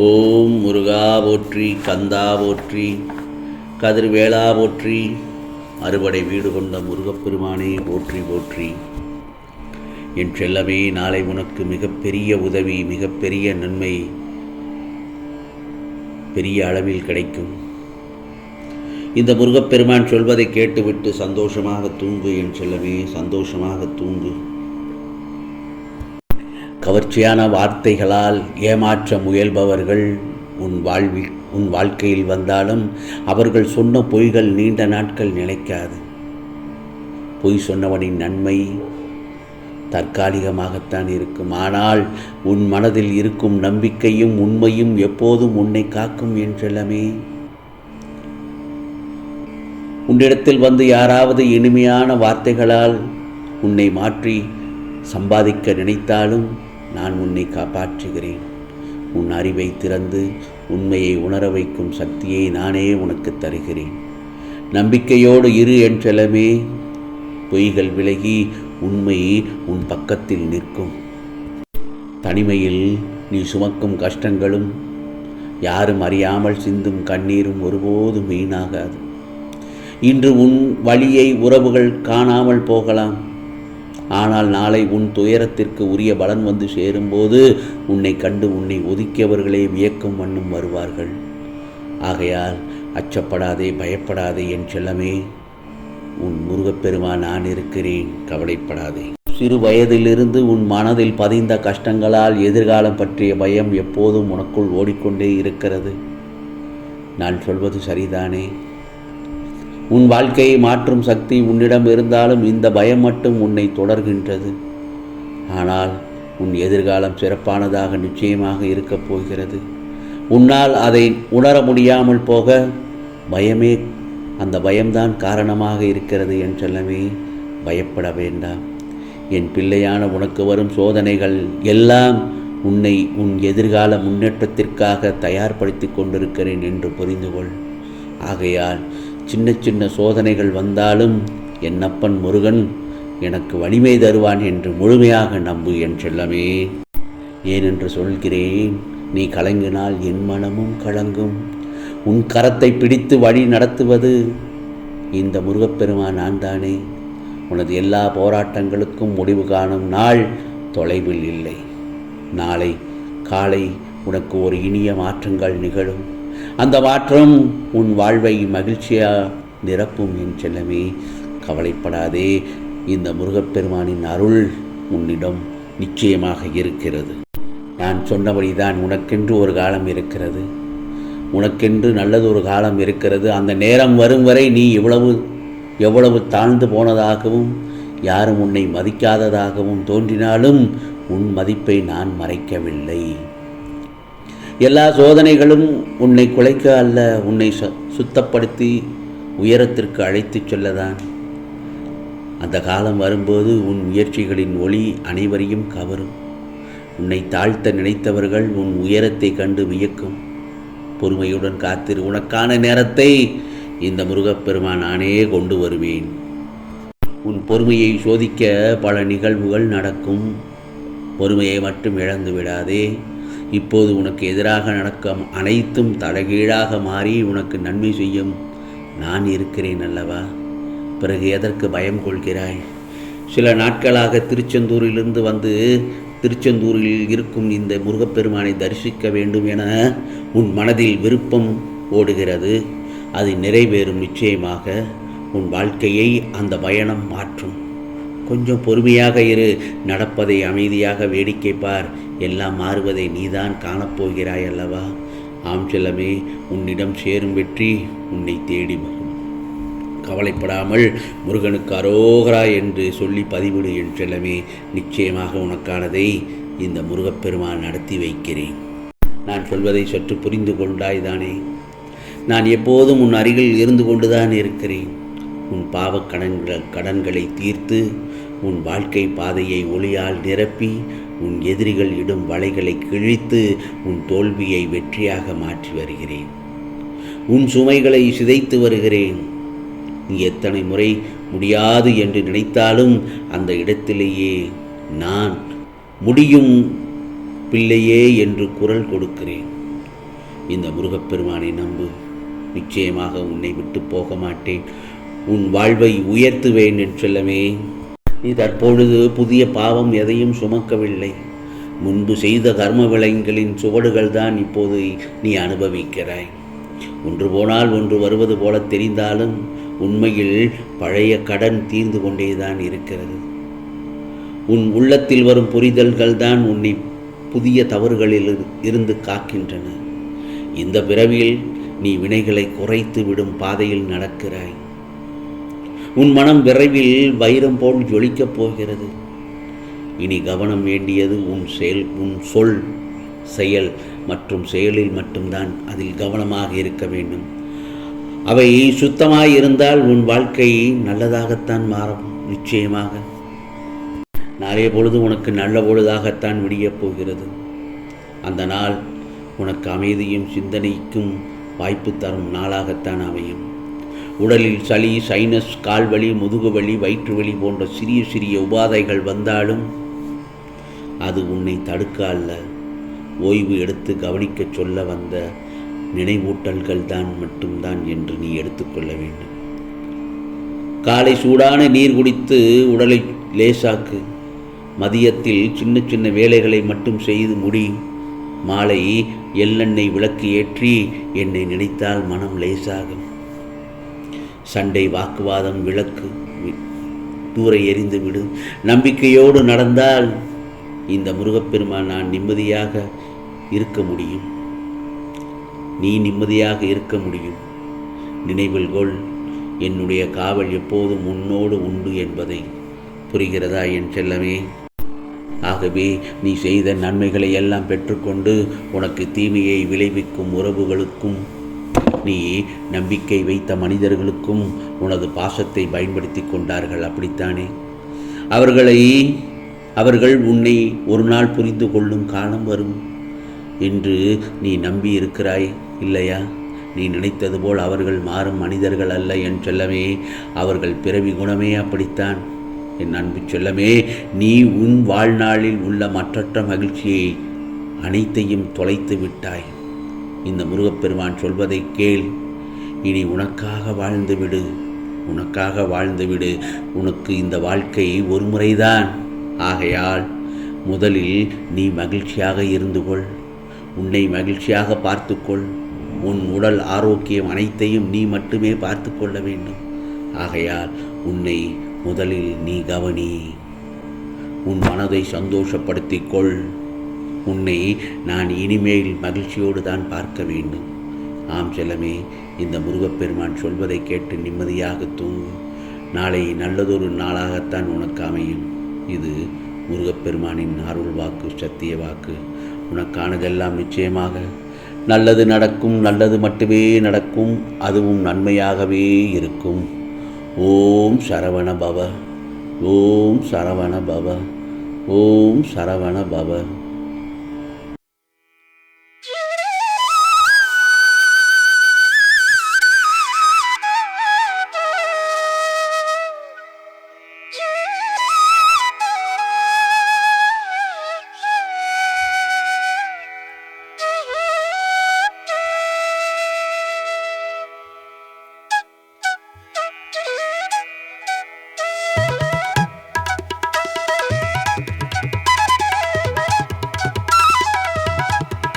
ஓம் முருகா போற்றி கந்தா போற்றி கதிர்வேளா போற்றி அறுபடை வீடு கொண்ட முருகப்பெருமானே போற்றி போற்றி. என் செல்லமே நாளை உனக்கு மிகப்பெரிய உதவி மிகப்பெரிய நன்மை பெரிய அளவில் கிடைக்கும். இந்த முருகப்பெருமான் சொல்வதை கேட்டுவிட்டு சந்தோஷமாக தூங்கு என் செல்லமே சந்தோஷமாக தூங்கு. கவர்ச்சியான வார்த்தைகளால் ஏமாற்ற முயல்பவர்கள் உன் வாழ்வில் உன் வாழ்க்கையில் வந்தாலும் அவர்கள் சொன்ன பொய்கள் நீண்ட நாட்கள் நிலைக்காது. பொய் சொன்னவனின் நன்மை தற்காலிகமாகத்தான் இருக்கும். ஆனால் உன் மனதில் இருக்கும் நம்பிக்கையும் உண்மையும் எப்போதும் உன்னை காக்கும் என்றெல்லாமே. உன்னிடத்தில் வந்து யாராவது இனிமையான வார்த்தைகளால் உன்னை மாற்றி சம்பாதிக்க நினைத்தாலும் நான் உன்னை காப்பாற்றுகிறேன். உன் அறிவை திறந்து உண்மையை உணர வைக்கும் சக்தியை நானே உனக்கு தருகிறேன். நம்பிக்கையோடு இரு என் பொய்கள் விலகி உண்மை உன் பக்கத்தில் நிற்கும். தனிமையில் நீ சுமக்கும் கஷ்டங்களும் யாரும் அறியாமல் சிந்தும் கண்ணீரும் ஒருபோதும் வீணாகாது. இன்று உன் வழியை உறவுகள் காணாமல் போகலாம். ஆனால் நாளை உன் துயரத்திற்கு உரிய பலன் வந்து சேரும்போது உன்னை கண்டு உன்னை ஒதுக்கியவர்களே வியக்கும் வண்ணம் வருவார்கள். ஆகையால் அச்சப்படாதே பயப்படாதே என் செல்லமே உன் முருகப்பெருமா நான் இருக்கிறேன் கவலைப்படாதே. சிறு வயதிலிருந்து உன் மனதில் பதிந்த கஷ்டங்களால் எதிர்காலம் பற்றிய பயம் எப்போதும் உனக்குள் ஓடிக்கொண்டே இருக்கிறது. நான் சொல்வது சரிதானே? உன் வாழ்க்கையை மாற்றும் சக்தி உன்னிடம் இருந்தாலும் இந்த பயம் மட்டும் உன்னை தொடர்கின்றது. ஆனால் உன் எதிர்காலம் சிறப்பானதாக நிச்சயமாக இருக்கப் போகிறது. உன்னால் அதை உணர முடியாமல் போக பயமே அந்த பயம்தான் காரணமாக இருக்கிறது என் செல்லமே பயப்பட வேண்டாம். என் பிள்ளையான உனக்கு வரும் சோதனைகள் எல்லாம் உன்னை உன் எதிர்கால முன்னேற்றத்திற்காக தயார்படுத்தி கொண்டிருக்கிறேன் என்று புரிந்துகொள். ஆகையால் சின்ன சின்ன சோதனைகள் வந்தாலும் என் அப்பன் முருகன் எனக்கு வலிமை தருவான் என்று முழுமையாக நம்பு என் செல்லமே. ஏனென்று சொல்கிறேன் நீ கலங்கினால் என் மனமும் கலங்கும். உன் கரத்தை பிடித்து வழி நடத்துவது இந்த முருகப்பெருமான் நான் தானே உனது எல்லா போராட்டங்களுக்கும் முடிவு காணும் நாள் தொலைவில் இல்லை. நாளை காலை உனக்கு ஒரு இனிய மாற்றங்கள் நிகழும். அந்த மாற்றம் உன் வாழ்வை மகிழ்ச்சியாக நிரப்பும் என் செல்லமே. கவலைப்படாதே. இந்த முருகப்பெருமானின் அருள் உன்னிடம் நிச்சயமாக இருக்கிறது. நான் சொன்னபடிதான் உனக்கென்று ஒரு காலம் இருக்கிறது. உனக்கென்று நல்லது ஒரு காலம் இருக்கிறது. அந்த நேரம் வரும் வரை நீ இவ்வளவு எவ்வளவு தாழ்ந்து போனதாகவும் யாரும் உன்னை மதிக்காததாகவும் தோன்றினாலும் உன் மதிப்பை நான் மறைக்கவில்லை. எல்லா சோதனைகளும் உன்னை குலைக்க அல்ல உன்னை சு- சுத்தப்படுத்தி உயரத்திற்கு அழைத்துச் செல்லதான். அந்த காலம் வரும்போது உன் முயற்சிகளின் ஒளி அனைவரையும் கவரும். உன்னை தாழ்த்த நினைத்தவர்கள் உன் உயரத்தை கண்டு வியக்கும். பொறுமையுடன் காத்திரு உனக்கான நேரத்தை இந்த முருகப்பெருமான் நானே கொண்டு வருவேன். உன் பொறுமையை சோதிக்க பல நிகழ்வுகள் நடக்கும். பொறுமையை மட்டும் இழந்து விடாதே. இப்போது உனக்கு எதிராக நடக்கும் அனைத்தும் தலைகீழாக மாறி உனக்கு நன்மை செய்யும். நான் இருக்கிறேன் அல்லவா? பிறகு எதற்கு பயம் கொள்கிறாய்? சில நாட்களாக திருச்செந்தூரிலிருந்து வந்து திருச்செந்தூரில் இருக்கும் இந்த முருகப்பெருமானை தரிசிக்க வேண்டும் என உன் மனதில் விருப்பம் ஓடுகிறது. அது நிறைவேறும் நிச்சயமாக. உன் வாழ்க்கையை அந்த பயணம் மாற்றும். கொஞ்சம் பொறுமையாக இரு. நடப்பதை அமைதியாக வேடிக்கை பார். எல்லாம் மாறுவதை நீதான் காணப்போகிறாய் அல்லவா? ஆம் செல்லமே உன்னிடம் சேரும் வெற்றி உன்னை தேடி வரும். கவலைப்படாமல் முருகனுக்கு அரோகரா என்று சொல்லி பதிவிடு என் செல்லமே. நிச்சயமாக உனக்கானதை இந்த முருகப்பெருமான் நடத்தி வைக்கிறேன். நான் சொல்வதை சற்று புரிந்து கொண்டாய் தானே. நான் எப்போதும் உன் அருகில் இருந்து கொண்டுதான் இருக்கிறேன். உன் பாவக் கடன்கள் கடன்களை தீர்த்து உன் வாழ்க்கை பாதையை ஒளியால் நிரப்பி உன் எதிரிகள் இடும் வலைகளை கிழித்து உன் தோல்வியை வெற்றியாக மாற்றி வருகிறேன். உன் சுமைகளை சிதைத்து வருகிறேன். நீ எத்தனை முறை முடியாது என்று நினைத்தாலும் அந்த இடத்திலேயே நான் முடியும் பிள்ளையே என்று குரல் கொடுக்கிறேன். இந்த முருகப்பெருமானை நம்பு. நிச்சயமாக உன்னை விட்டு போக மாட்டேன். உன் வாழ்வை உயர்த்துவேன் என்று நீ தற்பொழுது புதிய பாவம் எதையும் சுமக்கவில்லை. முன்பு செய்த கர்ம விளைங்களின் சுவடுகள் தான் இப்போது நீ அனுபவிக்கிறாய். ஒன்று போனால் ஒன்று வருவது போல தெரிந்தாலும் உண்மையில் பழைய கடன் தீர்ந்து கொண்டேதான் இருக்கிறது. உன் உள்ளத்தில் வரும் புரிதல்கள் தான் உன்னை புதிய தவறுகளில் இருந்து காக்கின்றன. இந்த பிறவியில் நீ வினைகளை குறைத்து விடும் பாதையில் நடக்கிறாய். உன் மனம் விரைவில் வைரம் போல் ஜொலிக்கப் போகிறது. இனி கவனம் வேண்டியது உன் செயல் உன் சொல் செயல் மற்றும் செயலில் மட்டும்தான் அதில் கவனமாக இருக்க வேண்டும். அவை சுத்தமாய் இருந்தால் உன் வாழ்க்கை நல்லதாகத்தான் மாறும் நிச்சயமாக. நாளைய பொழுது உனக்கு நல்ல பொழுதாகத்தான் விடியப் போகிறது. அந்த நாள் உனக்கு அமைதியும் சிந்தனைக்கும் வாய்ப்பு தரும் நாளாகத்தான் அமையும். உடலில் சளி சைனஸ் கால்வலி முதுகுவலி வயிற்று வலி போன்ற சிறிய சிறிய உபாதைகள் வந்தாலும் அது உன்னை தடுக்க அல்ல ஓய்வு எடுத்து கவனிக்கச் சொல்ல வந்த நினைவூட்டல்கள் தான் மட்டும்தான் என்று நீ எடுத்துக்கொள்ள வேண்டும். காலை சூடான நீர் குடித்து உடலை லேசாக்கு. மதியத்தில் சின்ன சின்ன வேலைகளை மட்டும் செய்து முடி. மாலை எள்ளெண்ணெய் விளக்கு ஏற்றி என்னை நினைத்தால் மனம் லேசாகும். சண்டை வாக்குவாதம் விளக்கு தூரை தூர விடு. நம்பிக்கையோடு நடந்தால் இந்த முருகப்பெருமான் நான் நிம்மதியாக இருக்க முடியும். நீ நிம்மதியாக இருக்க முடியும். நினைவில் கொள் என்னுடைய காவல் எப்போதும் உன்னோடு உண்டு என்பதை புரிகிறதா என் செல்லமே? ஆகவே நீ செய்த நன்மைகளை எல்லாம் பெற்றுக்கொண்டு உனக்கு தீமையை விளைவிக்கும் உறவுகளுக்கும் நீ நம்பிக்கை வைத்த மனிதர்களுக்கும் உனது பாசத்தை பயன்படுத்தி கொண்டார்கள். அப்படித்தானே? அவர்களை அவர்கள் உன்னை ஒரு நாள் புரிந்து கொள்ளும் காலம் வரும். என்று நீ நம்பி இருக்கிறாய் இல்லையா? நீ நினைத்தது போல் அவர்கள் மாறும் மனிதர்கள் அல்ல. என் செல்லமே அவர்கள் பிறவி குணமே அப்படித்தான். என் அன்பு செல்லமே நீ உன் வாழ்நாளில் உள்ள மற்றற்ற மகிழ்ச்சியை அனைத்தையும் தொலைத்து விட்டாய். இந்த முருகப்பெருமான் சொல்வதை கேள். இனி உனக்காக வாழ்ந்து விடு. உனக்காக வாழ்ந்து விடு. உனக்கு இந்த வாழ்க்கை ஒரு முறைதான். ஆகையால் முதலில் நீ மகிழ்ச்சியாக இருந்து கொள். உன்னை மகிழ்ச்சியாக பார்த்துக்கொள் உன் உடல் ஆரோக்கியம் அனைத்தையும் நீ மட்டுமே பார்த்து கொள்ள வேண்டும். ஆகையால் உன்னை முதலில் நீ கவனி. உன் மனதை சந்தோஷப்படுத்திக் கொள். உன்னை நான் இனிமேல் மகிழ்ச்சியோடு தான் பார்க்க வேண்டும். ஆம் செல்லமே இந்த முருகப்பெருமான் சொல்வதை கேட்டு நிம்மதியாக தூங்கு. நாளை நல்லதொரு நாளாகத்தான் உனக்கு அமையும். இது முருகப்பெருமானின் அருள் வாக்கு சத்திய வாக்கு. உனக்கானதெல்லாம் நிச்சயமாக. நல்லது நடக்கும் நல்லது மட்டுமே நடக்கும் அதுவும் நன்மையாகவே இருக்கும். ஓம் சரவண பவ. ஓம் சரவண பவ. ஓம் சரவண பவ.